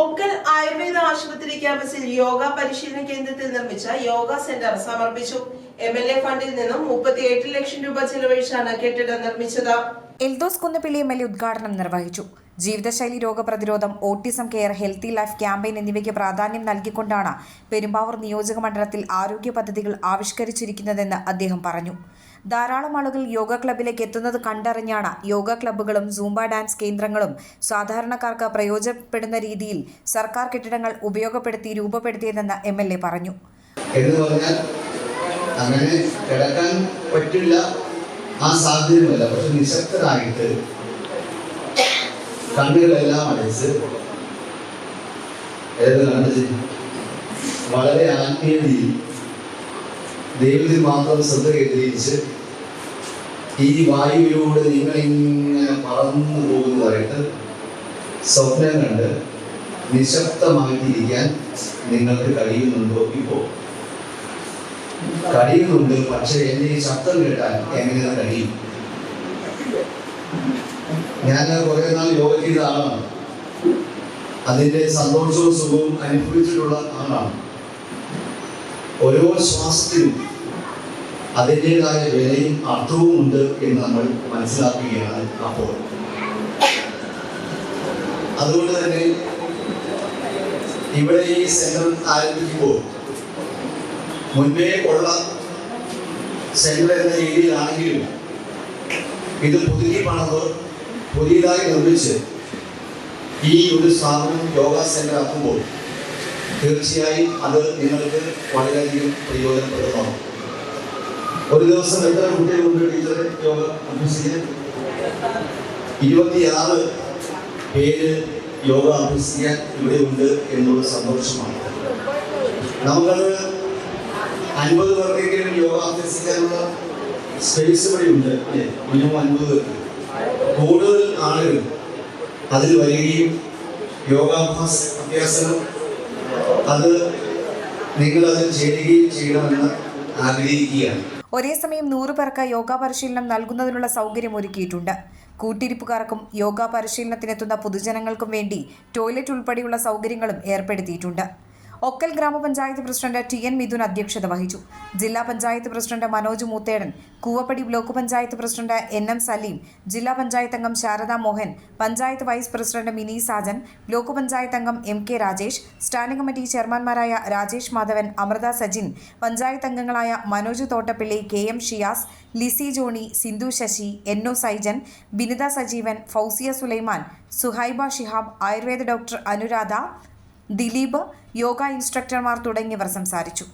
ഒക്കൽ ആയുർവേദ ആശുപത്രി ക്യാമ്പസിൽ യോഗ പരിശീലന കേന്ദ്രത്തിൽ നിർമ്മിച്ച യോഗ സെന്റർ സമർപ്പിച്ചു. എം എൽ എ ഫണ്ടിൽ നിന്നും മുപ്പത്തിയെട്ട് ലക്ഷം രൂപ ചെലവഴിച്ചാണ് കെട്ടിടം നിർമ്മിച്ചത്. Eldhose Kunnappilly M L A ഉദ്ഘാടനം നിർവഹിച്ചു. ജീവിതശൈലി രോഗപ്രതിരോധം autism care healthy life campaign എന്നിവയ്ക്ക് പ്രാധാന്യം നൽകിക്കൊണ്ടാണ് പെരുമ്പാവൂർ നിയോജക മണ്ഡലത്തിൽ ആരോഗ്യ പദ്ധതികൾ ആവിഷ്കരിച്ചിരിക്കുന്നതെന്ന് അദ്ദേഹം പറഞ്ഞു. ധാരാളം ആളുകൾ യോഗ ക്ലബിലേക്ക് എത്തുന്നത് കണ്ടറിഞ്ഞാണ് യോഗ ക്ലബ്ബുകളും സൂംബ ഡാൻസ് കേന്ദ്രങ്ങളും സാധാരണക്കാർക്ക് പ്രയോജനപ്പെടുന്ന രീതിയിൽ സർക്കാർ കെട്ടിടങ്ങൾ ഉപയോഗപ്പെടുത്തി രൂപപ്പെടുത്തിയതെന്ന് എം എൽ എ പറഞ്ഞു. അങ്ങനെ കിടക്കാൻ പറ്റില്ല. ആ സാഹചര്യമല്ല പക്ഷെ നിശബ്ദനായിട്ട് കണ്ണുകളെല്ലാം അടച്ച് ഏത് വളരെ ആത്മീയതയിൽ ദൈവത്തിൽ മാത്രം ശ്രദ്ധ കേന്ദ്രീകരിച്ച് ഈ വായുവിലൂടെ നിങ്ങളിങ്ങനെ പറന്നു പോകുന്നതായിട്ട് സ്വപ്നം കണ്ട് നിശബ്ദമായിട്ടിരിക്കാൻ നിങ്ങൾക്ക് കഴിയുന്നുണ്ടോ? ഇപ്പോൾ കഴിയുന്നുണ്ട് പക്ഷെ എന്റെ ഈ ശബ്ദം കേട്ടാൽ എങ്ങനെ കഴിയും? ഞാൻ കുറെ നാൾ യോഗ ചെയ്ത ആളാണ്. അതിന്റെ സന്തോഷവും സുഖവും അനുഭവിച്ചിട്ടുള്ള ആളാണ്. ഓരോ ശ്വാസത്തിനും അതിന്റെതായ വിലയും അർത്ഥവും ഉണ്ട് എന്ന് നമ്മൾ മനസ്സിലാക്കുകയാണ് അപ്പോൾ. അതുകൊണ്ട് തന്നെ ഇവിടെ ഈ സെന്റർ ആരംഭിക്കുമ്പോൾ മുൻപേ ഉള്ള സെന്റർ എന്ന രീതിയിലാണെങ്കിലും ഇത് പുതുക്കി പണത് പുതിയതായി നിർമ്മിച്ച് ഈ ഒരു സ്ഥാപനം യോഗ സെന്റർ ആക്കുമ്പോൾ തീർച്ചയായും അത് നിങ്ങൾക്ക് വളരെയധികം പ്രയോജനപ്രദമാണ് ഒരു ദിവസം എത്ര കുട്ടികളുണ്ട് ടീച്ചറെ? യോഗ അഭ്യസിക്കാൻ? ഇരുപത്തിയാറ് പേര് യോഗ അഭ്യസിക്കാൻ ഇവിടെ ഉണ്ട് എന്നുള്ള സന്തോഷമാണ്. നമുക്കത് അൻപത് പേർക്കെങ്കിലും യോഗ അഭ്യസിക്കാനുള്ള സ്പേസ് ഇവിടെ ഉണ്ട് മിനിമം അൻപത് പേർക്ക്. കൂടുതൽ ആളുകൾ അതിൽ വരികയും യോഗാഭ്യാസ അഭ്യാസനം അത് നിങ്ങൾ അതിൽ ചേരുകയും ചെയ്യണമെന്ന് ആഗ്രഹിക്കുകയാണ്. ഒരേ സമയം നൂറ് പേർക്ക് യോഗ പരിശീലനം നൽകുന്നതിനുള്ള സൗകര്യം ഒരുക്കിയിട്ടുണ്ട്. കൂട്ടിരിപ്പുകാർക്കും യോഗ പരിശീലനത്തിനെത്തുന്ന പൊതുജനങ്ങൾക്കും വേണ്ടി ടോയ്ലറ്റ് ഉൾപ്പെടെയുള്ള സൗകര്യങ്ങളും ഏർപ്പെടുത്തിയിട്ടുണ്ട്. ഒക്കൽ ഗ്രാമപഞ്ചായത്ത് പ്രസിഡന്റ് ടി എൻ മിഥുൻ അധ്യക്ഷത വഹിച്ചു. ജില്ലാ panchayat president Manoj Moothedan Koovappady block panchayat president N M Saleem ജില്ലാ പഞ്ചായത്ത് അംഗം Sharada Mohan panchayat vice president Mini Sajan block panchayat അംഗം M K Rajesh standing committee ചെയർമാൻമാരായ Rajesh Madhavan Amrita Sajin panchayat അംഗങ്ങളായ Manoj Thottappilly K M Shiyas Lissy Johny Sindhu Sasi N O Saijan Binitha Sajeevan Fousiya Sulaiman Suhaiba Shihab Ayurveda doctor Anuradha Dileep yoga ഇൻസ്ട്രക്ടർമാർ തുടങ്ങിയവർ സംസാരിച്ചു